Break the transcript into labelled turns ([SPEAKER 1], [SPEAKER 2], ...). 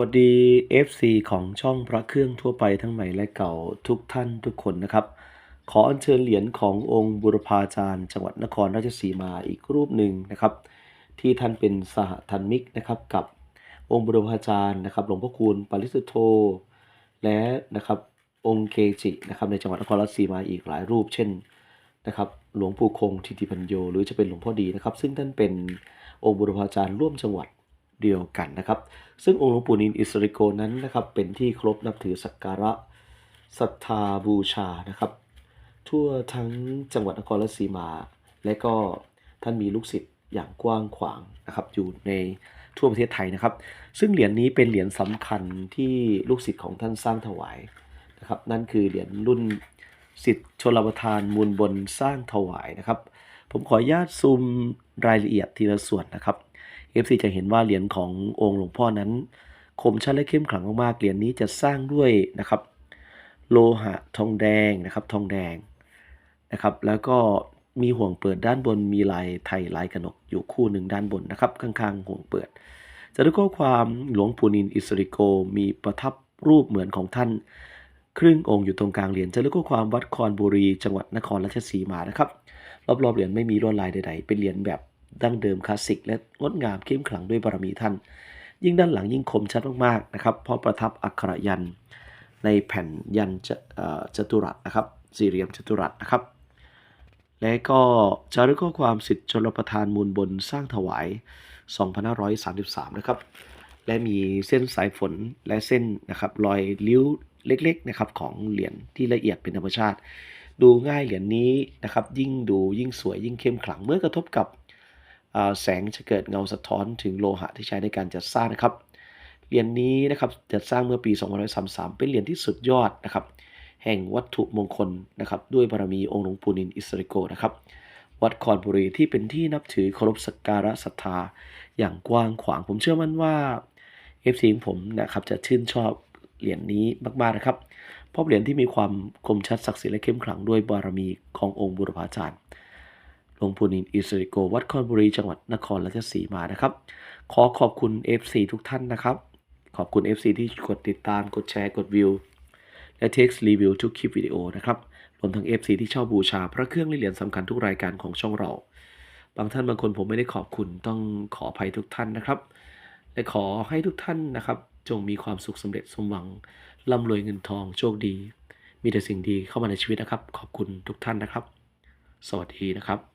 [SPEAKER 1] วัสดี FC ของช่องพระเครื่องทั่วไปทั้งใหม่และเก่าทุกท่านทุกคนนะครับ ขออัญเชิญเหรียญขององค์บุรพาจารย์ จังหวัดนครราชสีมาอีกรูปหนึ่งนะครับ ที่ท่านเป็นสหธรรมิกนะครับกับองค์บุรพาจารย์นะครับหลวงพ่อคูณปาริสุทโธและนะครับองค์เกจินะครับในจังหวัดนครราชสีมาอีกหลายรูป เช่นนะครับหลวงปู่คงทิติปัญโย หรือจะเป็นหลวงพ่อดีนะครับ ซึ่งท่านเป็นองค์บุรพาจารย์ร่วมจังหวัด เดียวกันนะครับ ซึ่งองค์หลวงปู่นินอิสริโกนั้นนะครับเป็นที่เคารพนับถือสักการะศรัทธาบูชานะครับ ทั่วทั้งจังหวัดนครราชสีมา และก็ท่านมีลูกศิษย์อย่างกว้างขวางนะครับอยู่ในทั่วประเทศไทยนะครับ ซึ่งเหรียญนี้เป็นเหรียญสำคัญที่ลูกศิษย์ของท่านสร้างถวายนะครับ นั่นคือเหรียญรุ่นสิทธิชนรประทานมูลบนสร้างถวายนะครับ ผมขออนุญาตซูมรายละเอียดทีละส่วนนะครับ FC จะเห็นว่าเหรียญขององค์หลวงพ่อนั้น คมชัดและเข้มขลังมากๆเหรียญนี้จะสร้างด้วยนะครับ โลหะทองแดงนะครับทองแดงนะครับ แล้วก็มีห่วงเปิดด้านบนมีลายไทยลายกระหนกอยู่คู่หนึ่งด้านบนนะครับข้างๆห่วงเปิดจะด้วยข้อความหลวงปู่นินอิสริโก มีประทับรูปเหมือนของท่าน ครึ่งองค์อยู่ตรงกลางเหรียญจะด้วยข้อความวัดคอนบุรี จังหวัดนครราชสีมานะครับ รอบๆเหรียญไม่มีลวดลายใดๆ เป็นเหรียญแบบ ดั้งเดิมคลาสสิกและงดงามเข้มขลังด้วยบารมีท่าน ยิ่งด้านหลังยิ่งคมชัดมากๆนะครับ เพราะประทับอักขระยันในแผ่นยันจจตุรัสนะครับสี่เหลี่ยมจตุรัสนะครับ และก็จารึกข้อความสิทธิชนรประทานมูลบนสร้างถวาย 2533 นะครับ และมีเส้นสายฝนและเส้นนะครับรอยริ้วเล็กๆนะครับของเหรียญที่ละเอียดเป็นธรรมชาติ ดูง่ายเหรียญนี้นะครับ ยิ่งดูยิ่งสวยยิ่งเข้มขลังเมื่อกระทบกับ แสงจะเกิดเงาสะท้อนถึงโลหะที่ใช้ในการจัดสร้างนะครับ เหรียญนี้นะครับจัดสร้างเมื่อปี2533 เป็นเหรียญที่สุดยอดนะครับ แห่งวัตถุมงคลนะครับ ด้วยบารมีองค์หลวงปู่นินอิสริโกนะครับ วัดคอนบุรีที่เป็นที่นับถือเคารพสักการะศรัทธาอย่างกว้างขวาง ผมเชื่อมั่นว่า FC ของผมนะครับจะชื่นชอบเหรียญนี้มากๆนะครับ เพราะเหรียญที่มีความคมชัดศักดิ์สิทธิ์และเข้มขลังด้วยบารมีขององค์บุรพาจารย์ ลวงปู่นินอิสริโก วัดคอนบุรี จังหวัดนครราชสีมานะครับ ขอขอบคุณ FC ทุกท่านนะครับ ขอบคุณ FC ที่กดติดตาม กดแชร์ กดวิว และเท็กซ์รีวิวทุกคลิปวิดีโอนะครับ รวมทั้ง FC ที่เช่าบูชาพระเครื่องและเหรียญสำคัญทุกรายการของช่องเรา บางท่านบางคนผมไม่ได้ขอบคุณต้องขออภัยทุกท่านนะครับ และขอให้ทุกท่านนะครับ จงมีความสุขสำเร็จสมหวังร่ำรวยเงินทองโชคดี มีแต่สิ่งดีเข้ามาในชีวิตนะครับ ขอบคุณทุกท่านนะครับ สวัสดีนะครับ